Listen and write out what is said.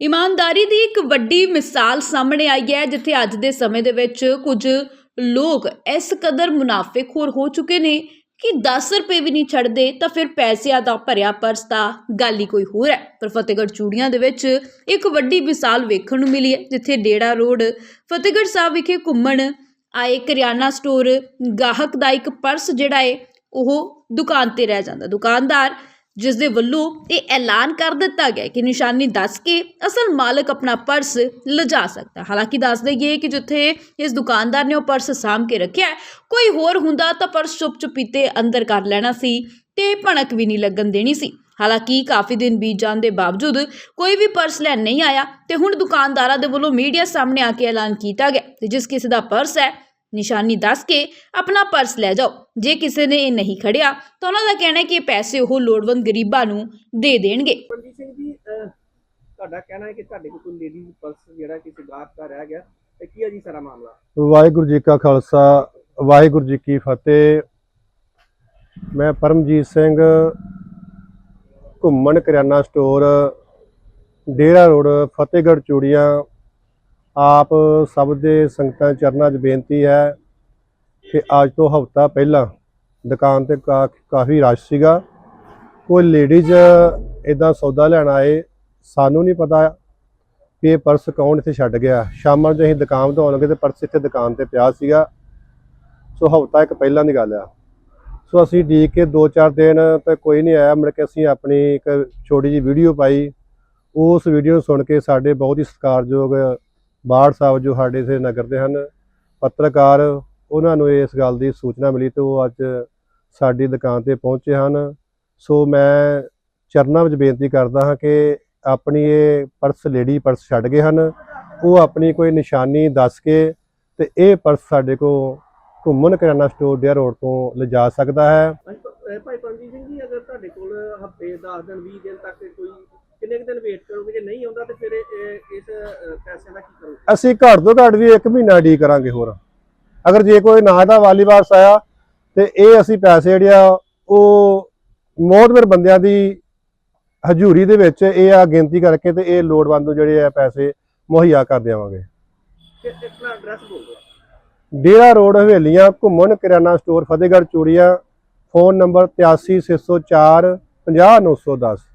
ਇਮਾਨਦਾਰੀ ਦੀ ਇੱਕ ਵੱਡੀ ਮਿਸਾਲ ਸਾਹਮਣੇ ਆਈ ਹੈ, ਜਿੱਥੇ ਅੱਜ ਦੇ ਸਮੇਂ ਦੇ ਵਿੱਚ ਕੁਝ ਲੋਕ ਇਸ ਕਦਰ ਮੁਨਾਫਿਕਖੋਰ ਹੋ ਚੁੱਕੇ ਨੇ ਕਿ 10 ਰੁਪਏ ਵੀ ਨਹੀਂ ਛੱਡਦੇ, ਤਾਂ ਫਿਰ ਪੈਸਿਆਂ ਦਾ ਭਰਿਆ ਪਰਸ ਤਾਂ ਗੱਲ ਹੀ ਕੋਈ ਹੋਰ ਹੈ। ਪਰ ਫਤਿਹਗੜ੍ਹ ਚੂੜੀਆਂ ਦੇ ਵਿੱਚ ਇੱਕ ਵੱਡੀ ਮਿਸਾਲ ਵੇਖਣ ਨੂੰ ਮਿਲੀ ਹੈ, ਜਿੱਥੇ ਡੇੜਾ ਰੋਡ, ਫਤਿਹਗੜ੍ਹ ਸਾਹਿਬ ਵਿਖੇ ਘੁੰਮਣ ਆਏ ਕਰਿਆਨਾ ਸਟੋਰ ਗਾਹਕ ਦਾ ਇੱਕ ਪਰਸ ਜਿਹੜਾ ਹੈ, ਉਹ ਦੁਕਾਨ ਤੇ ਰਹਿ ਜਾਂਦਾ। ਦੁਕਾਨਦਾਰ ਜਿਸ ਦੇ ਵੱਲੋਂ ਇਹ ਐਲਾਨ ਕਰ ਦਿੱਤਾ ਗਿਆ ਕਿ ਨਿਸ਼ਾਨੀ ਦੱਸ ਕੇ ਅਸਲ ਮਾਲਕ ਆਪਣਾ ਪਰਸ ਲਿਜਾ ਸਕਦਾ ਹਾਲਾਂਕਿ ਦੱਸ ਦਈਏ ਕਿ ਜਿੱਥੇ ਇਸ ਦੁਕਾਨਦਾਰ ਨੇ ਉਹ ਪਰਸ ਸਾਂਭ ਕੇ ਰੱਖਿਆ ਕੋਈ ਹੋਰ ਹੁੰਦਾ ਤਾਂ ਪਰਸ ਚੁੱਪ ਚੁਪੀਤੇ ਅੰਦਰ ਕਰ ਲੈਣਾ ਸੀ ਤੇ ਭਣਕ ਵੀ ਨਹੀਂ ਲੱਗਣ ਦੇਣੀ ਸੀ। ਹਾਲਾਂਕਿ ਕਾਫੀ ਦਿਨ ਬੀਤ ਜਾਣ ਦੇ ਬਾਵਜੂਦ ਕੋਈ ਵੀ ਪਰਸ ਲੈਣ ਨਹੀਂ ਆਇਆ ਤੇ ਹੁਣ ਦੁਕਾਨਦਾਰਾਂ ਦੇ ਵੱਲੋਂ ਮੀਡੀਆ ਸਾਹਮਣੇ ਆ ਕੇ ਐਲਾਨ ਕੀਤਾ ਗਿਆ ਤੇ ਜਿਸ ਕਿਸੇ ਦਾ ਪਰਸ ਹੈ ਨਿਸ਼ਾਨੀ ਦੱਸ ਕੇ ਆਪਣਾ ਪਰਸ ਲੈ ਜਾਓ। ਜੇ ਕਿਸੇ ਨੇ ਇਹ ਨਹੀਂ ਖੜਿਆ ਤਾਂ ਉਹਨਾਂ ਦਾ ਕਹਿਣਾ ਹੈ ਕਿ ਇਹ ਪੈਸੇ ਉਹ ਲੋੜਵੰਦ ਗਰੀਬਾਂ ਨੂੰ ਦੇ ਦੇਣਗੇ। ਪਰਮਜੀਤ ਸਿੰਘ ਜੀ ਅਹ, ਤੁਹਾਡਾ ਕਹਿਣਾ ਹੈ ਕਿ ਤੁਹਾਡੇ ਕੋਲ ਕੋਈ ਲੇਡੀਜ਼ ਪਰਸ ਜਿਹੜਾ ਕਿਸੇ ਗਾਹਕ ਦਾ ਰਹਿ ਗਿਆ ਤੇ ਕੀ ਹੈ ਜੀ ਸਾਰਾ ਮਾਮਲਾ? ਵਾਹਿਗੁਰੂ ਜੀ ਕਾ ਖਾਲਸਾ ਵਾਹਿਗੁਰੂ ਜੀ ਕੀ ਫਤਿਹ। ਮੈਂ ਪਰਮਜੀਤ ਸਿੰਘ ਘੁੰਮਣ ਕਰਿਆਨਾ ਸਟੋਰ ਡੇਰਾ ਰੋਡ ਫਤਿਹਗੜ੍ਹ ਚੂੜੀਆਂ ਆਪ ਸਭ ਦੇ ਸੰਗਤਾਂ ਚਰਨਾਂ 'ਚ ਬੇਨਤੀ ਹੈ ਕਿ ਅੱਜ ਤੋਂ ਹਫ਼ਤਾ ਪਹਿਲਾਂ ਦੁਕਾਨ ਤੇ ਕਾ- ਕਾਫੀ ਰਸ਼ ਸੀਗਾ। ਕੋਈ ਲੇਡੀਜ਼ ਇਦਾਂ ਸੌਦਾ ਲੈਣ ਆਏ, ਸਾਨੂੰ ਨਹੀਂ ਪਤਾ ਕਿ ਇਹ ਪਰਸ ਕੌਣ ਇੱਥੇ ਛੱਡ ਗਿਆ। ਸ਼ਾਮਾਂ ਨੂੰ ਅਸੀਂ ਦੁਕਾਨ ਤੋਂ ਆਉਣ ਲੱਗੇ ਤੇ ਪਰਸ ਇੱਥੇ ਦੁਕਾਨ ਤੇ ਪਿਆ ਸੀਗਾ। ਸੋ ਹਫ਼ਤਾ ਇੱਕ ਪਹਿਲਾਂ ਦੀ ਗੱਲ ਆ। ਸੋ ਅਸੀਂ ਡੀਕ ਕੇ 2-4 ਦਿਨ ਤੇ ਕੋਈ ਨਹੀਂ ਆਇਆ, ਮੁੜ ਕੇ ਅਸੀਂ ਆਪਣੀ ਇੱਕ ਛੋਟੀ ਜਿਹੀ ਵੀਡੀਓ ਪਾਈ। ਉਸ ਵੀਡੀਓ ਨੂੰ ਸੁਣ ਕੇ ਸਾਡੇ ਬਹੁਤ ਹੀ ਸਤਿਕਾਰਯੋਗ ਬਾੜ ਸਾਹਿਬ ਜੋ ਸਾਡੇ ਇਥੇ ਨਗਰ ਦੇ ਹਨ, ਪੱਤਰਕਾਰ, ਉਹਨਾਂ ਨੂੰ ਇਸ ਗੱਲ ਦੀ ਸੂਚਨਾ ਮਿਲੀ ਤੇ ਉਹ ਅੱਜ ਸਾਡੀ ਦੁਕਾਨ ਤੇ ਪਹੁੰਚੇ ਹਨ। ਸੋ ਮੈਂ ਚਰਨਾਂ ਵਿੱਚ ਬੇਨਤੀ ਕਰਦਾ ਹਾਂ ਕਿ ਆਪਣੀ ਇਹ ਪਰਸ ਲੇਡੀ ਪਰਸ ਛੱਡ ਗਏ ਹਨ। ਉਹ ਆਪਣੀ ਕੋਈ ਨਿਸ਼ਾਨੀ ਦੱਸ ਕੇ ਤੇ ਇਹ ਪਰਸ ਸਾਡੇ ਕੋਲ ਘੁੰਮਣ ਕਰਿਆਨਾ ਸਟੋਰ ਡੇਅਰ ਰੋਡ ਤੋਂ ਲਿਜਾ ਸਕਦਾ ਹੈ। ਭਾਈ ਪਰਮਜੀਤ ਸਿੰਘ ਜੀ, ਅਗਰ ਤੁਹਾਡੇ ਕੋਲ ਹਫ਼ਤੇ 10 ਦਿਨ 20 ਦਿਨ ਤੱਕ ਕੋਈ ਕਿੰਨੇ ਕੁ ਦਿਨ ਵੇਟ ਕਰੋਗੇ? ਜੇ ਨਹੀਂ ਆਉਂਦਾ ਤੇ ਫਿਰ ਇਹ- ਇਸ ਪੈਸੇ ਦਾ ਕੀ ਕਰੋਗੇ? ਅਸੀਂ ਘੱਟ ਤੋਂ ਘੱਟ ਵੀ 1 ਮਹੀਨਾ ਡੀ ਕਰਾਂਗੇ ਹੋਰ। ਅਗਰ ਜੇ ਕੋਈ ਨਾ ਦਾ ਵਾਲੀ ਵਾਰਸ ਆਇਆ ਤੇ ਇਹ ਅਸੀਂ ਪੈਸੇ ਜਿਹੜੇ ਆ ਉਹ ਮੋਹਤਵਰ ਬੰਦਿਆਂ ਦੀ ਹਜ਼ੂਰੀ ਦੇ ਵਿੱਚ ਇਹ ਆ ਗਿਣਤੀ ਕਰਕੇ ਤੇ ਇਹ ਲੋੜਵੰਦ ਨੂੰ ਜਿਹੜੇ ਆ ਪੈਸੇ ਮੁਹੱਈਆ ਕਰ ਦੇਵਾਂਗੇ। ਕਿ ਆਪਣਾ ਐਡਰੈਸ ਬੋਲ ਦਿਓ। ਡੇਰਾ ਰੋਡ ਹਵੇਲੀਆਂ ਘੁੰਮਣ ਕਿਰਾਨਾ store Fatehgarh Churian phone number 8364 50910